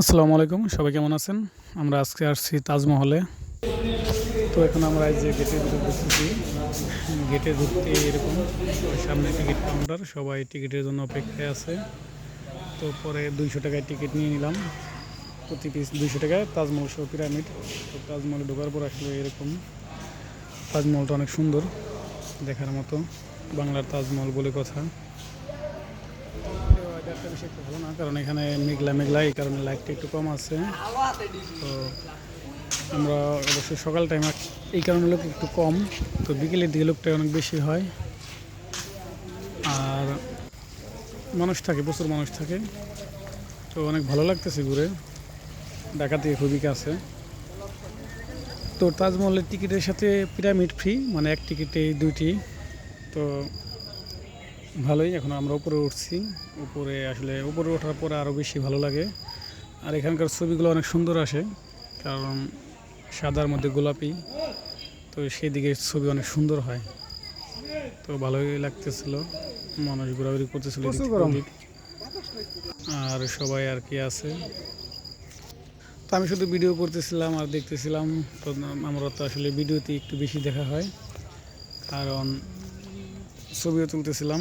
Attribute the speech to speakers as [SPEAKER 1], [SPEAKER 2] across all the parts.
[SPEAKER 1] আসসালামু আলাইকুম, সবাই কেমন আছেন? আমরা আজকে আসছি তাজমহলে। তো এখন আমরা এই যে গেটের ভিতরে ঢুকতেছি। গেটে ঢুকতে এরকম, সামনে টিকিট কাউন্টার, সবাই টিকিটের জন্য অপেক্ষায় আছে। তো পরে দুইশো টাকায় টিকিট নিয়ে নিলাম। প্রতি পিস দুইশো টাকায় তাজমহল সহ পিরামিড। তো তাজমহলে ঢোকার পর আসলে এরকম তাজমহলটা অনেক সুন্দর, দেখার মতো বাংলার তাজমহল বলে কথা। ভালো না, কারণ এখানে মেঘলা মেঘলা, এই কারণে লাইটটা একটু কম আছে। তো আমরা অবশ্যই সকাল টাইম এই কারণে লোক একটু কম, তো বিকেলের দিকে লোকটা অনেক বেশি হয়। আর মানুষ থাকে, প্রচুর মানুষ থাকে। তো অনেক ভালো লাগতেছে ঘুরে। ঢাকা থেকে খুবই কাছে। তো তাজমহলের টিকিটের সাথে পিরামিড ফ্রি মানে এক টিকিটে দুইটি। তো ভালোই এখন আমরা উপরে উঠছি। উপরে আসলে উপরে ওঠার পরে আরও বেশি ভালো লাগে। আর এখানকার ছবিগুলো অনেক সুন্দর আসে কারণ সাদার মধ্যে গোলাপি তো সেই দিকে ছবি অনেক সুন্দর হয়। তো ভালোই লাগতেছিল মানুষ ঘোরাঘুরি করতেছিল। আর সবাই আর কি আছে। তো আমি শুধু ভিডিও করতেছিলাম আর দেখতেছিলাম তো আমরা তো আসলে ভিডিওতে একটু বেশি দেখা হয়। কারণ ছবিও তুলতেছিলাম,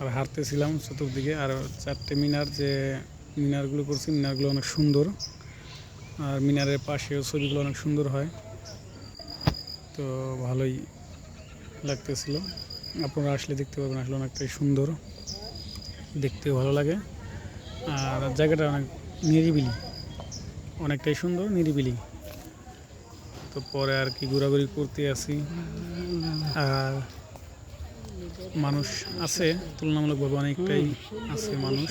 [SPEAKER 1] আর হাঁটতেছিলাম চতুর্দিকে, আর চারটে মিনার যে মিনারগুলো করছি, মিনারগুলো অনেক সুন্দর, আর মিনারের পাশেও ছবিগুলো অনেক সুন্দর হয়। তো ভালোই লাগতেছিল। আপনারা আসলে দেখতে পাবেন আসলে অনেকটাই সুন্দর, দেখতেও ভালো লাগে। আর জায়গাটা অনেক নিরিবিলি, অনেকটাই সুন্দর, নিরিবিলি। তো পরে আর কি ঘোরাঘুরি করতে আসি। আর মানুষ আছে, তুলনামূলকভাবে অনেকটাই আছে মানুষ।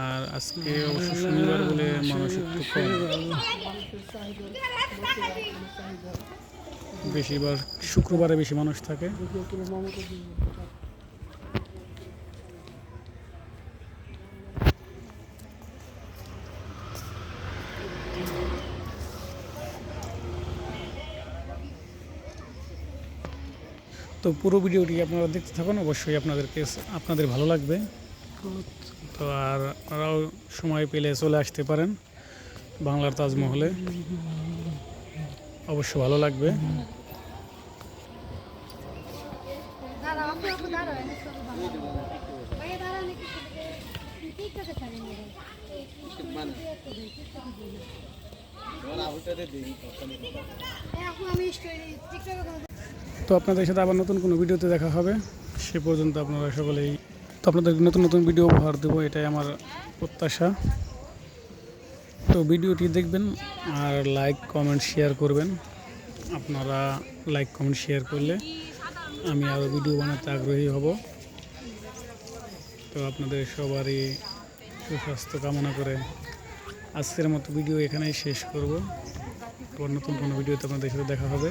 [SPEAKER 1] আর আজকে অবশ্য শনিবার বলে মানুষ একটু কম। বেশিরভাগ শুক্রবারে বেশি মানুষ থাকে। তো পুরো ভিডিওটি আপনারা দেখতে থাকুন অবশ্যই আপনাদেরকে আপনাদের ভালো লাগবে। তো আর আপনারাও সময় পেলে চলে আসতে পারেন বাংলার তাজমহলে। অবশ্য ভালো লাগবে।
[SPEAKER 2] আমি টিকটকে
[SPEAKER 1] তো আপনাদের সাথে আবার নতুন কোনো ভিডিওতে দেখা হবে। সে পর্যন্ত আপনারা সকলেই তো আপনাদের নতুন নতুন ভিডিও উপহার দেবো, এটাই আমার প্রত্যাশা। তো ভিডিওটি দেখবেন আর লাইক কমেন্ট শেয়ার করবেন। আপনারা লাইক কমেন্ট শেয়ার করলে আমি আরও ভিডিও বানাতে আগ্রহী হব। তো আপনাদের সবারই সুস্বাস্থ্য কামনা করে আজকের মতো ভিডিও এখানেই শেষ করব। আবার নতুন কোনো ভিডিওতে আপনাদের সাথে দেখা হবে।